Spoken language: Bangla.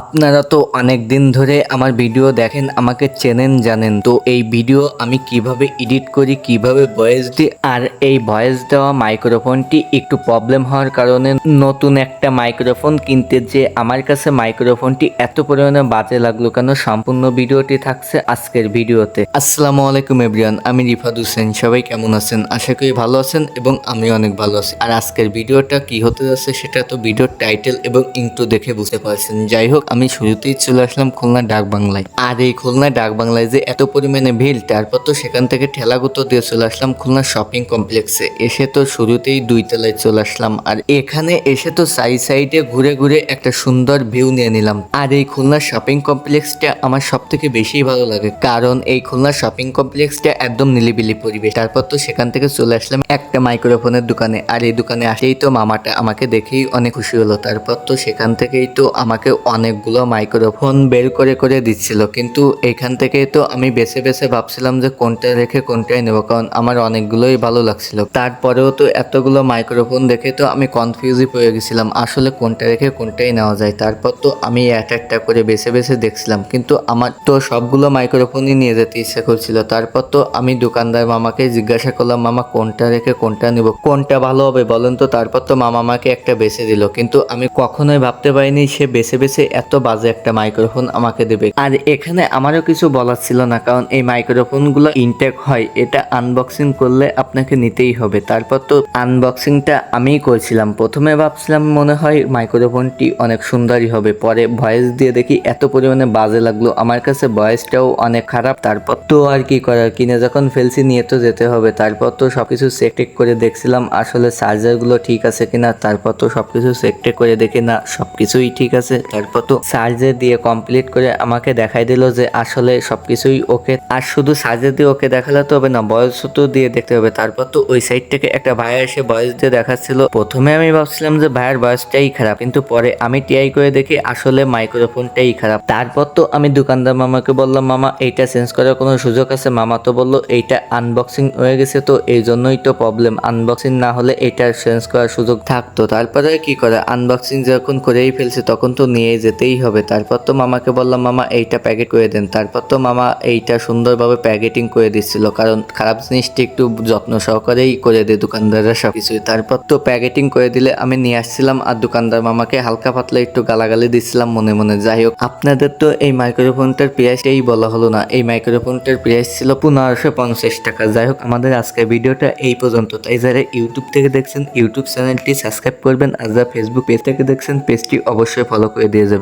আপনারা তো অনেক দিন ধরে আমার ভিডিও দেখেন, আমাকে চেনেন, জানেন। তো এই ভিডিও আমি কীভাবে এডিট করি, কীভাবে ভয়েস দিই, আর এই ভয়েস দেওয়া মাইক্রোফোনটি একটু প্রবলেম হওয়ার কারণে নতুন একটা মাইক্রোফোন কিনতে যে আমার কাছে মাইক্রোফোনটি এত পরিমাণে বাজে লাগল কেন, সম্পূর্ণ ভিডিওটি থাকছে আজকের ভিডিওতে আসসালামু আলাইকুম এভরিওয়ান আমি রিফাদ হোসেন, সবাই কেমন আছেন? আশা করি ভালো আছেন এবং আমি অনেক ভালো আছি। আর আজকের ভিডিওটা কি হতে যাচ্ছে, সেটা তো ভিডিওর টাইটেল এবং ইন্ট্রো দেখে বুঝতে পারছেন। যাই হোক আমি শুরুতেই চলে আসলাম খুলনা ডাক বাংলায়। আর এই খুলনা ডাক বাংলায় যে এত পরিমাণে ভিড়, তারপর তো সেখান থেকে ঠেলাগুতো দিয়ে চলে আসলাম খুলনা শপিং কমপ্লেক্সে। এসে তো শুরুতেই দুই তলায় চলে আসলাম। আর এখানে এসে তো সাইড সাইডে ঘুরে ঘুরে একটা সুন্দর ভিউ নিয়ে নিলাম। আর এই খুলনা শপিং কমপ্লেক্সটা আমার সব থেকে বেশি ভালো লাগে। কারণ এই খুলনা শপিং কমপ্লেক্সটা একদম নিলিবিলি পরিবেশ। তারপর তো সেখান থেকে চলে আসলাম একটা মাইক্রোফোনের দোকানে। আর এই দোকানে আসেই তো মামাটা আমাকে দেখেই অনেক খুশি হলো। তারপর তো সেখান থেকেই তো আমাকে অনেকগুলো মাইক্রোফোন বের করে করে দিচ্ছিল। কিন্তু এখান থেকে তো আমি বেছে বেছে ভাবছিলাম যে কোনটা রেখে কোনটাই নেব, কারণ আমার অনেকগুলোই ভালো লাগছিল। তারপরেও তো এতগুলো মাইক্রোফোন দেখে তো আমি কনফিউজই পড়ে গেছিলাম, আসলে কোনটা রেখে কোনটাই নেওয়া যায়। তারপর তো আমি এক একটা করে বেছে বেছে দেখছিলাম, কিন্তু আমার তো সবগুলো মাইক্রোফোনই নিয়ে যেতে ইচ্ছা করছিল। তারপর তো আমি দোকানদার মামাকে জিজ্ঞাসা করলাম, মামা, কোনটা রেখে কোনটা নেব? কোনটা ভালো হবে বলেন তো? তারপর তো মামা আমাকে একটা বেছে দিল, কিন্তু আমি কখনোই ভাবতে পারিনি সে বেছে বেছে এত বাজে একটা মাইক্রোফোন আমাকে দেবে। আর এখানে আমারও কিছু বলার ছিল না, কারণ এই মাইক্রোফোনগুলো ইনটেক হয়, এটা আনবক্সিং করলে আপনাকে নিতেই হবে। তারপর তো আনবক্সিংটা আমিই করছিলাম। প্রথমে ভাবছিলাম মনে হয় মাইক্রোফোনটি অনেক সুন্দরই হবে, পরে ভয়েস দিয়ে দেখি এত পরিমাণে বাজে লাগল। আমার কাছে ভয়েসটাও অনেক খারাপ। তারপর তো আর কি করার, কিনে যখন ফেলছি নিয়ে তো যেতে হবে। তারপর তো সবকিছু চেক টেক করে দেখছিলাম, আসলে চার্জারগুলো ঠিক আছে কিনা। তারপর তো সবকিছু চেক টেক করে দেখি না, সবকিছুই ঠিক আছে। তারপর তো চার্জার দিয়ে কমপ্লিট করে আমাকে দেখাই দিল যে আসলে সবকিছুই ওকে আর শুধু চার্জার দিয়ে ওকে দেখালে তো হবে না, বয়স তো দিয়ে দেখতে হবে। তারপর তো ওই সাইড থেকে একটা ভাইয়া এসে বয়স দিয়ে দেখাচ্ছিল। প্রথমে আমি ভাবছিলাম যে ভাইয়ের বয়সটাই খারাপ, কিন্তু পরে আমি টিআই করে দেখি আসলে মাইক্রোফোনটাই খারাপ। তারপর তো আমি দোকানদার মামাকে বললাম, মামা, এইটা চেঞ্জ করার কোনো সুযোগ আছে? মামা তো বলল, এইটা আনবক্সিং হয়ে গেছে তো, এই জন্যই তো প্রবলেম আনবক্সিং না হলে এটা চেঞ্জ করার সুযোগ থাকতো। তারপরে কি করে? আনবক্সিং যখন করেই ফেলছে, তখন তো নিয়ে যেতেই হবে। তারপর তো মামাকে বললাম, মামা, এইটা প্যাকেট করে দেন। তারপর তো মামা এইটা সুন্দরভাবে প্যাকেটিং করে দিচ্ছিল। কারণ খারাপ জিনিসটা একটু যত্ন সহকারেই করে দেয় দোকানদাররা সব কিছুই তারপর তো প্যাকেটিং করে দিলে আমি নিয়ে আসছিলাম আর দোকানদার মামাকে হালকা পাতলা একটু গালাগালি দিচ্ছিলাম মনে মনে। যাই হোক, আপনাদের তো এই মাইক্রোফোনটার প্রাইসটাই বলা হলো না। এই মাইক্রোফোনটার প্রাইস ছিল পনেরোশো পঞ্চাশ টাকা। যাই হোক, আমাদের আজকের ভিডিওটা এই পর্যন্ত। তাই যারা ইউটিউব থেকে দেখছেন ইউটিউব চ্যানেলটি সাবস্ক্রাইব করবেন আর যারা ফেসবুক পেজ থেকে দেখছেন পেজটি অবশ্যই ফলো করে দিয়ে যাবেন।